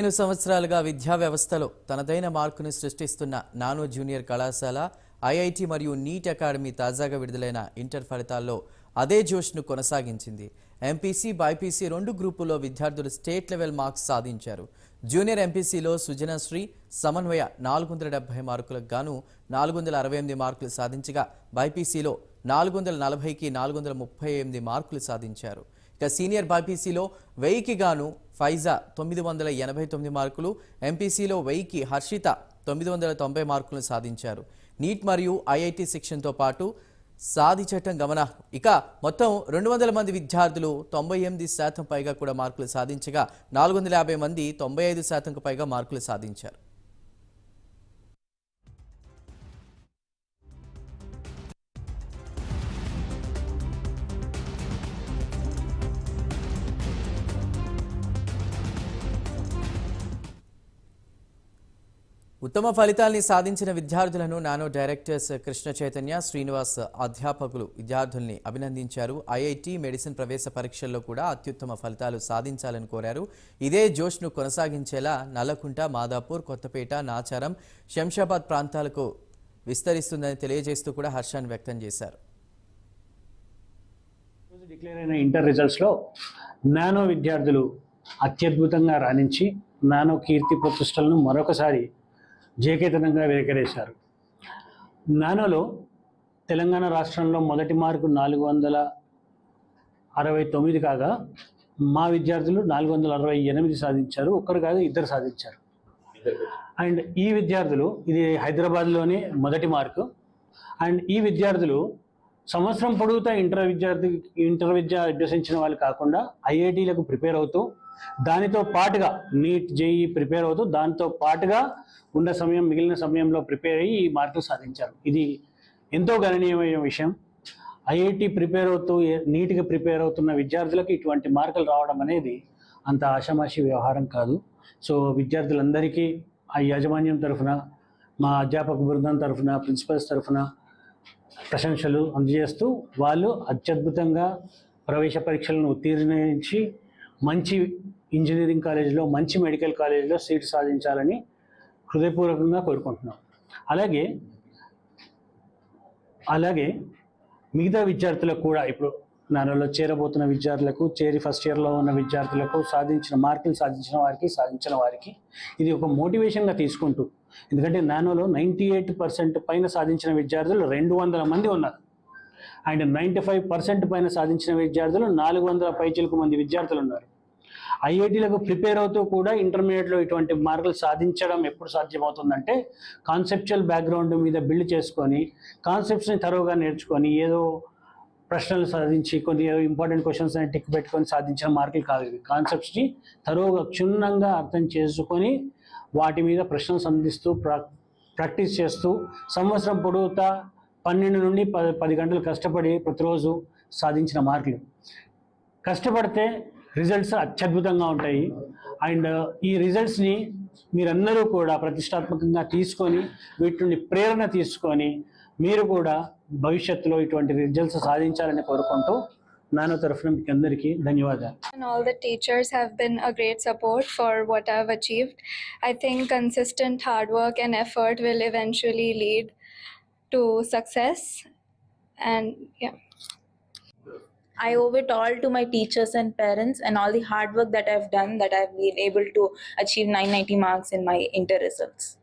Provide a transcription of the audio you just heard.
పదిహేను సంవత్సరాలుగా విద్యా వ్యవస్థలో తనదైన మార్కును సృష్టిస్తున్న నానో జూనియర్ కళాశాల ఐఐటి మరియు నీట్ అకాడమీ తాజాగా విడుదలైన ఇంటర్ ఫలితాల్లో అదే జోష్ను కొనసాగించింది. ఎంపీసీ బైపీసీ రెండు గ్రూపుల్లో విద్యార్థులు స్టేట్ లెవెల్ మార్క్స్ సాధించారు. జూనియర్ ఎంపీసీలో సుజనశ్రీ సమన్వయ నాలుగు వందల డెబ్బై మార్కులకు గాను నాలుగు వందల అరవై ఎనిమిది మార్కులు సాధించగా బైపీసీలో నాలుగు వందల నలభైకి నాలుగు వందల ముప్పై ఎనిమిది మార్కులు సాధించారు. ఇక సీనియర్ బైపీసీలో వెయ్యికి గాను ఫైజా తొమ్మిది వందల ఎనభై తొమ్మిది మార్కులు ఎంపీసీలో వెయ్యికి హర్షిత తొమ్మిది వందల తొంభై మార్కులు సాధించారు. నీట్ మరియు ఐఐటి శిక్షణతో పాటు సాధించటం గమన. ఇక మొత్తం రెండు వందల మంది విద్యార్థులు తొంభై ఎనిమిది శాతం పైగా కూడా మార్కులు సాధించగా నాలుగు వందల యాభై మంది తొంభై ఐదు శాతంకు పైగా మార్కులు సాధించారు. ఉత్తమ ఫలితాల్ని సాధించిన విద్యార్థులను నానో డైరెక్టర్స్ కృష్ణ చైతన్య శ్రీనివాస్ అధ్యాపకులు విద్యార్థుల్ని అభినందించారు. ఐఐటి మెడిసిన్ ప్రవేశ పరీక్షల్లో కూడా అత్యుత్తమ ఫలితాలు సాధించాలని కోరారు. ఇదే జోష్ను కొనసాగించేలా నల్లకుంట మాదాపూర్ కొత్తపేట నాచారం శంషాబాద్ ప్రాంతాలకు విస్తరిస్తుందని తెలియజేస్తూ కూడా హర్షాన్ని వ్యక్తం చేశారు. డిక్లేర్ అయిన ఇంటర్ రిజల్ట్స్లో నానో విద్యార్థులు అత్యద్భుతంగా రాణించి నానో కీర్తి ప్రతిష్టలను మరొకసారి జేకేతనంగా వెనకరేశారు నానోలో తెలంగాణ రాష్ట్రంలో మొదటి మార్కు నాలుగు వందల అరవై తొమ్మిది కాగా మా విద్యార్థులు నాలుగు వందల అరవై ఎనిమిది సాధించారు ఒక్కరు కాదు ఇద్దరు సాధించారు. అండ్ ఈ విద్యార్థులు ఇది హైదరాబాద్లోనే మొదటి మార్కు. అండ్ ఈ విద్యార్థులు సంవత్సరం పొడుగుతా ఇంటర్ విద్యార్థి ఇంటర్ విద్య అభ్యసించిన వాళ్ళు కాకుండా ఐఐటీలకు ప్రిపేర్ అవుతూ దానితో పాటుగా నీట్ జేఈ ప్రిపేర్ అవుతూ దానితో పాటుగా ఉన్న సమయం మిగిలిన సమయంలో ప్రిపేర్ అయ్యి ఈ మార్కులు సాధించారు. ఇది ఎంతో గణనీయమైన విషయం. ఐఐటి ప్రిపేర్ అవుతూ నీట్గా ప్రిపేర్ అవుతున్న విద్యార్థులకు ఇటువంటి మార్కులు రావడం అనేది అంత ఆషామాషి వ్యవహారం కాదు. సో విద్యార్థులందరికీ ఆ యాజమాన్యం తరఫున మా అధ్యాపక బృందం తరఫున ప్రిన్సిపల్స్ తరఫున ప్రశంసలు అందజేస్తూ వాళ్ళు అత్యద్భుతంగా ప్రవేశ పరీక్షలను ఉత్తీర్ణించి మంచి ఇంజనీరింగ్ కాలేజీలో మంచి మెడికల్ కాలేజీలో సీట్ సాధించాలని హృదయపూర్వకంగా కోరుకుంటున్నాం. అలాగే అలాగే మిగతా విద్యార్థులకు కూడా ఇప్పుడు నాలో చేరబోతున్న విద్యార్థులకు చేరి ఫస్ట్ ఇయర్లో ఉన్న విద్యార్థులకు సాధించిన మార్కులు సాధించిన వారికి సాధించిన వారికి ఇది ఒక మోటివేషన్గా తీసుకుంటూ ఎందుకంటే నానోలో నైంటీ ఎయిట్ పర్సెంట్ పైన సాధించిన విద్యార్థులు రెండు వందల మంది ఉన్నారు. అండ్ నైంటీ ఫైవ్ పర్సెంట్ పైన సాధించిన విద్యార్థులు నాలుగు వందల పైచిలకు మంది విద్యార్థులు ఉన్నారు. ఐఐటీలకు ప్రిపేర్ అవుతూ కూడా ఇంటర్మీడియట్లో ఇటువంటి మార్కులు సాధించడం ఎప్పుడు సాధ్యమవుతుందంటే కాన్సెప్చువల్ బ్యాక్గ్రౌండ్ మీద బిల్డ్ చేసుకొని కాన్సెప్ట్స్ని తరువుగా నేర్చుకొని ఏదో ప్రశ్నలు సాధించి కొన్ని ఇంపార్టెంట్ క్వశ్చన్స్ అని టిక్ పెట్టుకొని సాధించిన మార్కులు కాదు ఇవి. కాన్సెప్ట్స్ని తరువుగా క్షుణ్ణంగా అర్థం చేసుకొని వాటి మీద ప్రశ్నలు సంధిస్తూ ప్రా ప్రాక్టీస్ చేస్తూ సంవత్సరం పొడుగుతా పన్నెండు నుండి పది పది గంటలు కష్టపడి ప్రతిరోజు సాధించిన మార్కులు. కష్టపడితే రిజల్ట్స్ అత్యద్భుతంగా ఉంటాయి. అండ్ ఈ రిజల్ట్స్ని మీరందరూ కూడా ప్రతిష్టాత్మకంగా తీసుకొని వీటి నుండి ప్రేరణ తీసుకొని మీరు కూడా భవిష్యత్తులో ఇటువంటి రిజల్ట్స్ సాధించాలని కోరుకుంటూ నాన్న తరఫున మీకు అందరికీ ధన్యవాదాలు and all the teachers have been a great support for what I've achieved. I think consistent hard work and effort will eventually lead to success. And yeah. I owe it all to my teachers and parents and all the hard work that I've done that I've been able to achieve 990 marks in my inter results.